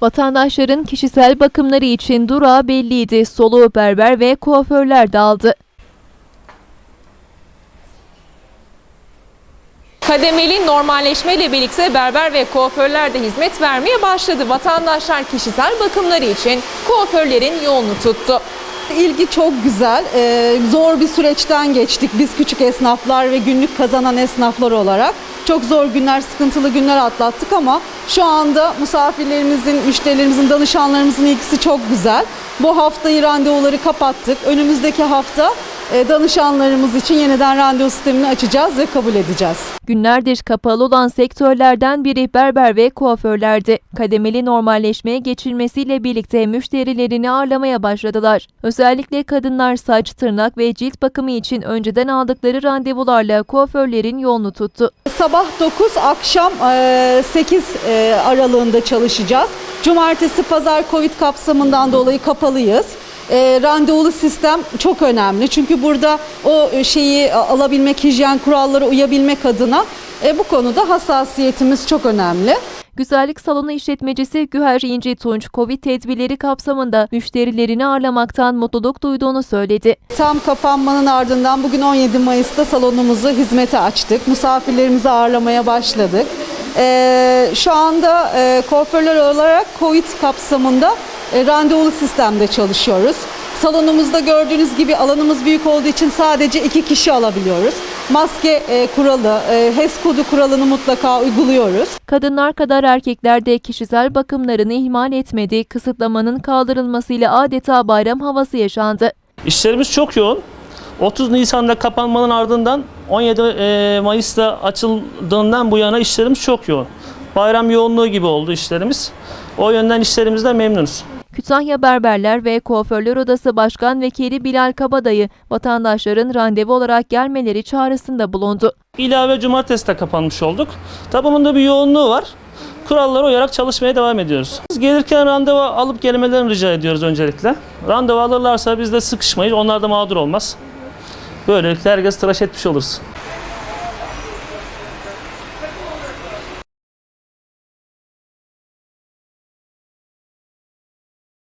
Vatandaşların kişisel bakımları için durağı belliydi. Soluğu berber ve kuaförler de aldı. Kademeli normalleşmeyle birlikte berber ve kuaförler de hizmet vermeye başladı. Vatandaşlar kişisel bakımları için kuaförlerin yolunu tuttu. İlgi çok güzel. Ee, zor bir süreçten geçtik biz küçük esnaflar ve günlük kazanan esnaflar olarak. Çok zor günler, sıkıntılı günler atlattık ama şu anda misafirlerimizin, müşterilerimizin, danışanlarımızın ilgisi çok güzel. Bu haftayı randevuları kapattık. Önümüzdeki hafta danışanlarımız için yeniden randevu sistemini açacağız ve kabul edeceğiz. Günlerdir kapalı olan sektörlerden biri berber ve kuaförlerdi. Kademeli normalleşmeye geçilmesiyle birlikte müşterilerini ağırlamaya başladılar. Özellikle kadınlar saç, tırnak ve cilt bakımı için önceden aldıkları randevularla kuaförlerin yolunu tuttu. Sabah 9, akşam e, 8 e, aralığında çalışacağız. Cumartesi, pazar Covid kapsamından dolayı kapalıyız. E, randevulu sistem çok önemli. Çünkü burada o şeyi alabilmek, hijyen kurallara uyabilmek adına e, bu konuda hassasiyetimiz çok önemli. Güzellik salonu işletmecisi Güher İnci Tunç, Covid tedbirleri kapsamında müşterilerini ağırlamaktan mutluluk duyduğunu söyledi. Tam kapanmanın ardından bugün 17 Mayıs'ta salonumuzu hizmete açtık. Misafirlerimizi ağırlamaya başladık. Ee, şu anda e, kuaförler olarak COVID kapsamında e, randevulu sistemde çalışıyoruz. Salonumuzda gördüğünüz gibi alanımız büyük olduğu için sadece iki kişi alabiliyoruz. Maske e, kuralı, e, HES kodu kuralını mutlaka uyguluyoruz. Kadınlar kadar erkekler de kişisel bakımlarını ihmal etmedi. Kısıtlamanın kaldırılmasıyla adeta bayram havası yaşandı. İşlerimiz çok yoğun. 30 Nisan'da kapanmanın ardından 17 e, Mayıs'ta açıldığından bu yana işlerimiz çok yoğun. Bayram yoğunluğu gibi oldu işlerimiz. O yönden işlerimizden memnunuz. Kütahya Berberler ve Kuaförler Odası Başkan Vekili Bilal Kabadayı vatandaşların randevu olarak gelmeleri çağrısında bulundu. İlave cumartesi de kapanmış olduk. Tabi bunun da bir yoğunluğu var. Kurallara uyarak çalışmaya devam ediyoruz. Biz gelirken randevu alıp gelmelerini rica ediyoruz öncelikle. Randevu alırlarsa biz de sıkışmayız. Onlar da mağdur olmaz. Böylelikle herkes tıraş etmiş oluruz.